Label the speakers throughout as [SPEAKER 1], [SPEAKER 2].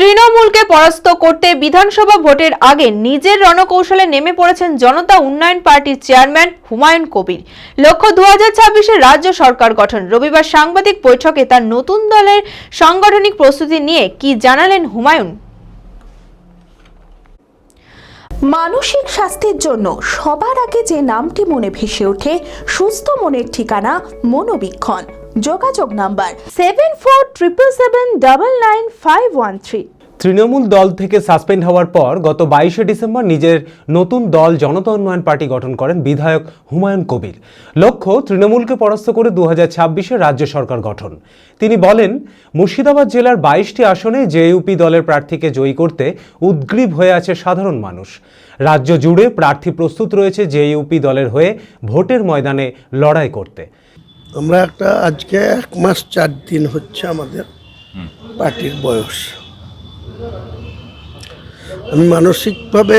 [SPEAKER 1] তৃণমূলকে পরাস্ত করতে বিধানসভা ভোটের আগে নিজের রণকৌশলে নেমে পড়েছেন জনতা উন্নয়ন পার্টির চেয়ারম্যান হুমায়ুন কবির। লক্ষ্য দু হাজার রাজ্য সরকার গঠন। রবিবার সাংবাদিক বৈঠকে তার নতুন দলের সাংগঠনিক প্রস্তুতি নিয়ে কি জানালেন হুমায়ুন?
[SPEAKER 2] মানসিক স্বাস্থ্যের জন্য সবার আগে যে নামটি মনে ভেসে ওঠে, সুস্থ মনের ঠিকানা মনোবীক্ষণ। যোগাযোগ number seven four triple seven double nine five one three
[SPEAKER 3] Trinamool দল থেকে সাসপেন্ড হওয়ার পর গত বাইশে ডিসেম্বর নিজের নতুন দল জনতা উন্নয়ন পার্টি গঠন করেন বিধায়ক হুমায়ুন কবির। লক্ষ্য, তৃণমূলকে পরাস্ত করে দু হাজার রাজ্য সরকার গঠন। তিনি বলেন, মুর্শিদাবাদ জেলার বাইশটি আসনে জেইউপি দলের প্রার্থীকে জয়ী করতে উদ্গ্রীব হয়ে আছে সাধারণ মানুষ। রাজ্য জুড়ে প্রার্থী প্রস্তুত রয়েছে জেইউপি দলের হয়ে ভোটের ময়দানে লড়াই করতে।
[SPEAKER 4] আমরা একটা আজকে এক মাস চার দিন হচ্ছে আমাদের পার্টির বয়স। আমি মানসিকভাবে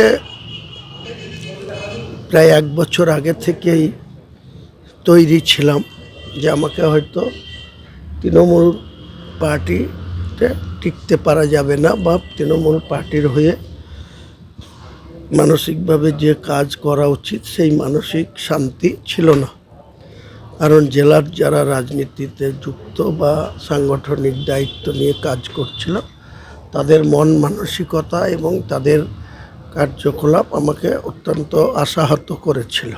[SPEAKER 4] প্রায় এক বছর আগে থেকেই তৈরি ছিলাম যে আমাকে হয়তো তৃণমূল পার্টিতে টিকতে পারা যাবে না বা তৃণমূল পার্টির হয়ে মানসিকভাবে যে কাজ করা উচিত সেই মানসিক শান্তি ছিল না। কারণ জেলার যারা রাজনীতিতে যুক্ত বা সাংগঠনিক দায়িত্ব নিয়ে কাজ করছিল, তাদের মন মানসিকতা এবং তাদের কার্যকলাপ আমাকে অত্যন্ত আশাহত করেছিল।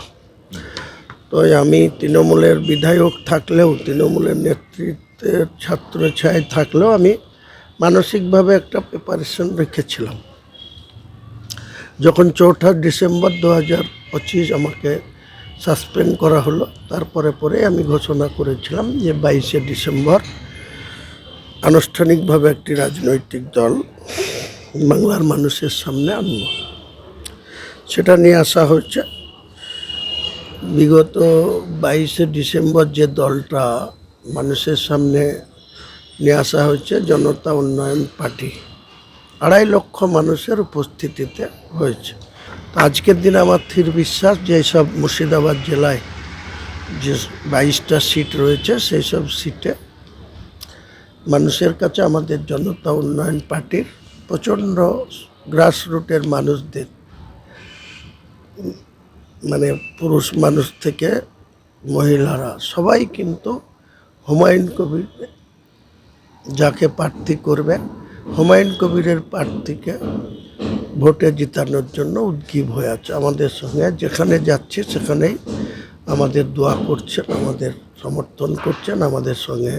[SPEAKER 4] তো আমি তৃণমূলের বিধায়ক থাকলেও, তৃণমূলের নেতৃত্বের ছাত্রছায় থাকলেও আমি মানসিকভাবে একটা প্রিপারেশন রেখেছিলাম। যখন চৌঠা ডিসেম্বর দু হাজার পঁচিশ আমাকে সাসপেন্ড করা হলো। তারপরে পরে আমি ঘোষণা করেছিলাম যে বাইশে ডিসেম্বর আনুষ্ঠানিকভাবে একটি রাজনৈতিক দল বাংলার মানুষের সামনে আনব। সেটা নিয়ে আসা হচ্ছে বিগত বাইশে ডিসেম্বর যে দলটা মানুষের সামনে নিয়ে আসা হচ্ছে জনতা উন্নয়ন পার্টি, আড়াই লক্ষ মানুষের উপস্থিতিতে হয়েছে। আজকের দিনে আমার স্থির বিশ্বাস যে সব মুর্শিদাবাদ জেলায় যে বাইশটা সিট রয়েছে সেই সব সিটে মানুষের কাছে আমাদের জনতা উন্নয়ন পার্টির প্রচণ্ড গ্রাসরুটের মানুষদের মানে পুরুষ মানুষ থেকে মহিলারা, সবাই কিন্তু হুমায়ুন কবির যাকে প্রার্থী করবে, হুমায়ুন কবিরের প্রার্থীকে ভোটে জিতানোর জন্য উদ্গীব হয়ে আছে আমাদের সঙ্গে। যেখানে যাচ্ছে সেখানেই আমাদের দোয়া করছেন, আমাদের সমর্থন করছেন, আমাদের সঙ্গে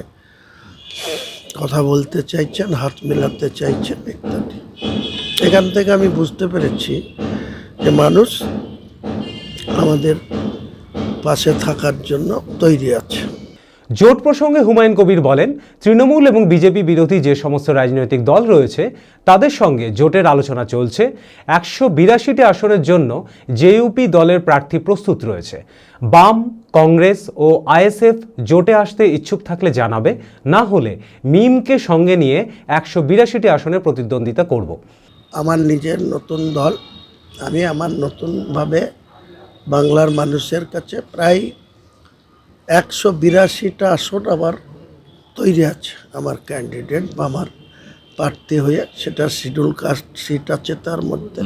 [SPEAKER 4] কথা বলতে চাইছেন, হাত মেলাতে চাইছেন ইত্যাদি। এখান থেকে আমি বুঝতে পেরেছি যে মানুষ আমাদের পাশে থাকার জন্য তৈরি আছে।
[SPEAKER 3] জোট প্রসঙ্গে হুমায়ুন কবির বলেন, তৃণমূল এবং বিজেপি বিরোধী যে সমস্ত রাজনৈতিক দল রয়েছে, তাদের সঙ্গে জোটের আলোচনা চলছে। একশো বিরাশিটি আসনের জন্য জেইউপি দলের প্রার্থী প্রস্তুত রয়েছে। বাম, কংগ্রেস ও আইএসএফ জোটে আসতে ইচ্ছুক থাকলে জানাবে, না হলে মিমকে সঙ্গে নিয়ে একশো বিরাশিটি আসনে প্রতিদ্বন্দ্বিতা করব।
[SPEAKER 4] আমার নিজের নতুন দল, আমি আমার নতুনভাবে বাংলার মানুষের কাছে প্রায় একশো বিরাশিটা আসন আমার তৈরি আছে আমার ক্যান্ডিডেট বা আমার প্রার্থী হয়ে সেটা শিডিউল কাস্ট সিট আছে তার মধ্যে।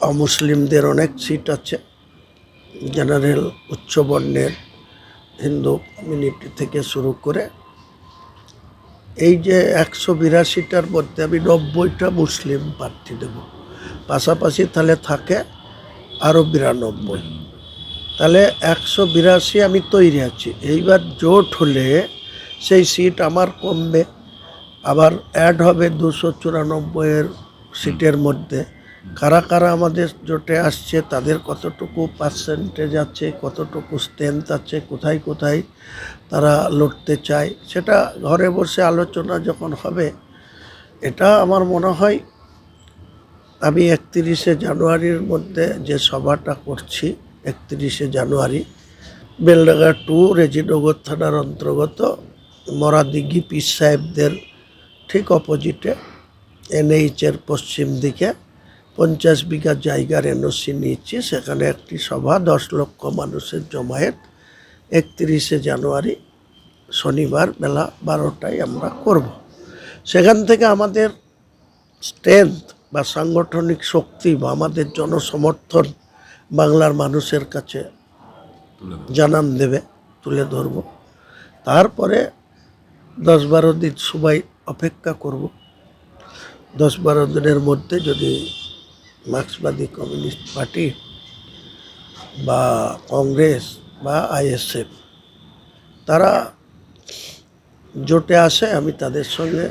[SPEAKER 4] অমুসলিমদের অনেক সিট আছে জেনারেল উচ্চবর্ণের হিন্দু কমিউনিটি থেকে শুরু করে। এই যে একশো বিরাশিটার মধ্যে আমি নব্বইটা মুসলিম প্রার্থী দেব পাশাপাশি তাহলে থাকে আরও বিরানব্বই। তাহলে একশো বিরাশি আমি তৈরি আছি। এইবার জোট হলে সেই সিট আমার কমবে, আবার অ্যাড হবে দুশো চুরানব্বইয়ের সিটের মধ্যে। কারা কারা আমাদের জোটে আসছে, তাদের কতটুকু পার্সেন্টেজ আছে, কতটুকু স্ট্রেংথ আছে, কোথায় কোথায় তারা লড়তে চায়, সেটা ঘরে বসে আলোচনা যখন হবে, এটা আমার মনে হয় আমি একত্রিশে জানুয়ারির মধ্যে যে সভাটা করছি একত্রিশে জানুয়ারি, বেলডাঙ্গা টু রেজিনগর থানার অন্তর্গত মরাদিঘি পীর সাহেবদের ঠিক অপোজিটে এনএইচের পশ্চিম দিকে পঞ্চাশ বিঘা জায়গার এনওসি নিয়েছি। সেখানে একটি সভা, দশ লক্ষ মানুষের জমায়েত। একত্রিশে জানুয়ারি শনিবার বেলা বারোটায় আমরা করব। সেখান থেকে আমাদের স্ট্রেংথ বা সাংগঠনিক শক্তি বা আমাদের জনসমর্থন বাংলার মানুষের কাছে জানান দেবে তুলে ধরব। তারপরে দশ বারো দিন সবাই অপেক্ষা করব। দশ বারো দিনের মধ্যে যদি মার্ক্সবাদী কমিউনিস্ট পার্টি বা কংগ্রেস বা আইএসএফ তারা জোটে আসে আমি তাদের সঙ্গে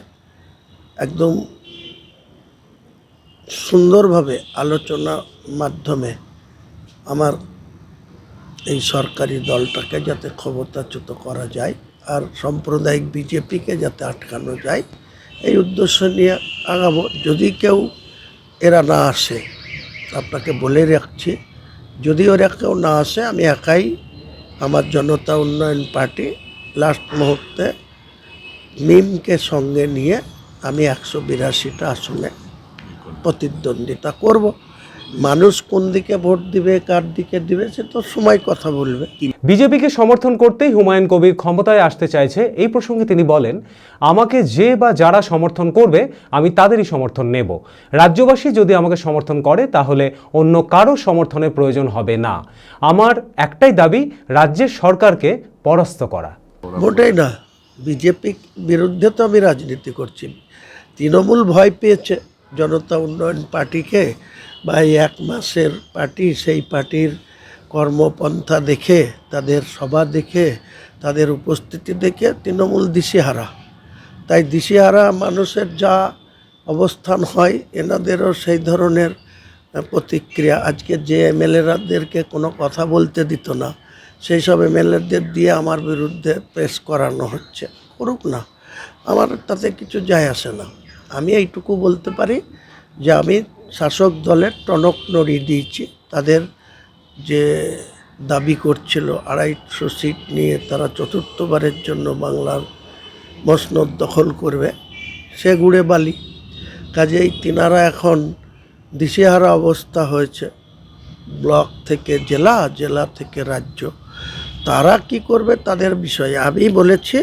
[SPEAKER 4] একদম সুন্দরভাবে আলোচনার মাধ্যমে আমার এই সরকারি দলটাকে যাতে ক্ষমতাচ্যুত করা যায় আর সাম্প্রদায়িক বিজেপিকে যাতে আটকানো যায়, এই উদ্দেশ্য নিয়ে আগাবো। যদি কেউ এরা না আসে, আপনাকে বলে রাখছি, যদি ওরা কেউ না আসে, আমি একাই আমার জনতা উন্নয়ন পার্টি লাস্ট মুহূর্তে মিমকে সঙ্গে নিয়ে আমি একশো বিরাশিটা আসনে প্রতিদ্বন্দ্বিতা করব। মানুষ কোন দিকে ভোট দিবে কার দিকে দিবে সে তো সময় কথা বলবে।
[SPEAKER 3] বিজেপিকে সমর্থন করতেই হুমায়ুন কবির ক্ষমতায় আসতে চাইছে এই প্রসঙ্গে তিনি বলেন আমাকে যে বা যারা সমর্থন করবে আমি তাদেরই সমর্থন নেব। রাজ্যবাসী যদি আমাকে সমর্থন করে তাহলে অন্য কারও সমর্থনের প্রয়োজন হবে না। আমার একটাই দাবি রাজ্যের সরকারকে পরাস্ত করা।
[SPEAKER 4] মোটেই না। বিজেপি বিরুদ্ধে তো আমি রাজনীতি করছি। তৃণমূল ভয় পেয়েছে জনতা উন্নয়ন পার্টিকে। বা এক মাসের পার্টি, সেই পার্টির কর্মপন্থা দেখে, তাদের সভা দেখে, তাদের উপস্থিতি দেখে তৃণমূল দিশেহারা। তাই দিশেহারা মানুষের যা অবস্থান হয়, এনাদেরও সেই ধরনের প্রতিক্রিয়া। আজকে যে এমএলএরাদেরকে কোনো কথা বলতে দিত না, সেই সব এমএলএদের দিয়ে আমার বিরুদ্ধে পেশ করানো হচ্ছে। করুক না, আমার তাতে কিছু যায় আসে না। আমি এইটুকু বলতে পারি যে আমি শাসক দলের টনক নড়ি দিয়েছি। তাদের যে দাবি করছিল, আড়াইশো সিট নিয়ে তারা চতুর্থবারের জন্য বাংলার মসনদ দখল করবে, সে গুড়ে বালি। কাজেই তিনারা এখন দিশেহারা অবস্থা হয়েছে। ব্লক থেকে জেলা জেলা থেকে রাজ্য। তারা কি করবে তাদের বিষয়ে আমি বলেছি,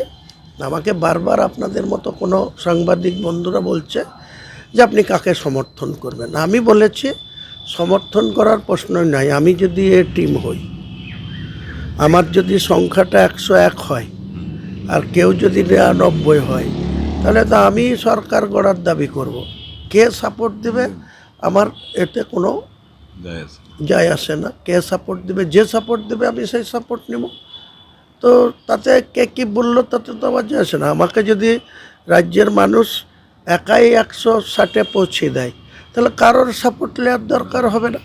[SPEAKER 4] আমাকে বারবার আপনাদের মতো কোনো সাংবাদিক বন্ধুরা বলছে যে আপনি কাকে সমর্থন করবেন। আমি বলেছি সমর্থন করার প্রশ্নই নাই আমি যদি এ টিম হই আমার যদি সংখ্যাটা একশো এক হয় আর কেউ যদি নিরানব্বই হয় তাহলে তো আমি সরকার গড়ার দাবি করব। কে সাপোর্ট দেবে? আমার এতে কোনো যায় আসে না। কে সাপোর্ট দেবে? যে সাপোর্ট দেবে আমি সেই সাপোর্ট নেব। তো তাতে কে কী বলল তাতে তো আমার যায় আসে না। আমাকে যদি রাজ্যের মানুষ একাই একশো ষাটে পৌঁছে দেয়। তাহলে কারোর সাপোর্ট নেওয়ার দরকার হবে না।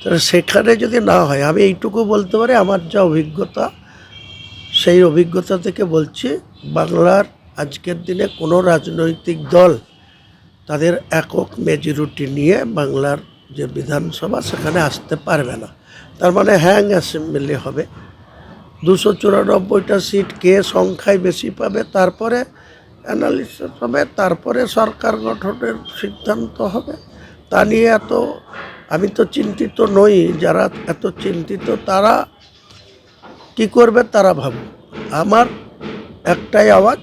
[SPEAKER 4] তাহলে সেখানে যদি না হয়, আমি এইটুকু বলতে পারি, আমার যা অভিজ্ঞতা, সেই অভিজ্ঞতা থেকে বলছি, বাংলার আজকের দিনে কোনো রাজনৈতিক দল তাদের একক মেজরিটি নিয়ে বাংলার যে বিধানসভা, সেখানে আসতে পারবে না। তার মানে হ্যাং অ্যাসেম্বলি হবে। দুশো চুরানব্বইটা সিট কে সংখ্যায় বেশি পাবে, তারপরে অ্যানালিসিস হবে, তারপরে সরকার গঠনের সিদ্ধান্ত হবে। তা নিয়ে এত, আমি তো চিন্তিত নই, যারা এত চিন্তিত তারা কি করবে তারা ভাবুক। আমার একটাই আওয়াজ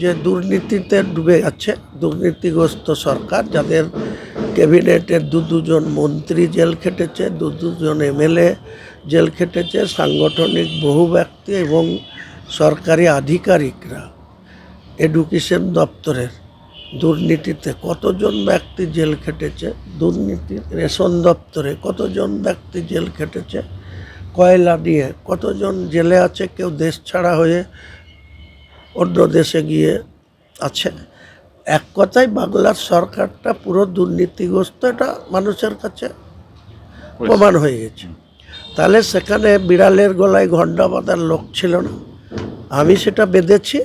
[SPEAKER 4] যে দুর্নীতিতে ডুবে যাচ্ছে দুর্নীতিগ্রস্ত সরকার, যাদের ক্যাবিনেটের দু দুজন মন্ত্রী জেল খেটেছে, দু দুজন এমএলএ জেল খেটেছে, সাংগঠনিক বহু ব্যক্তি এবং সরকারি আধিকারিকরা। এডুকেশন দপ্তরের দুর্নীতিতে কতজন ব্যক্তি জেল খেটেছে দুর্নীতি রেশন দপ্তরে কতজন ব্যক্তি জেল খেটেছে কয়লা নিয়ে কতজন জেলে আছে কেউ দেশ ছাড়া হয়ে অন্য দেশে গিয়ে আছে? এক কথায় বাংলার সরকারটা পুরো দুর্নীতিগ্রস্ত এটা মানুষের কাছে প্রমাণ হয়ে গেছে। তাহলে সেখানে বিড়ালের গলায় ঘণ্টা বাঁধার লোক ছিল না। আমি সেটা বেঁধেছি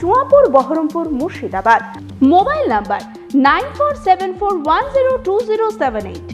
[SPEAKER 2] Chuapur, Baharampur, Murshidabad. Mobile number nine four seven four one zero two zero seven eight.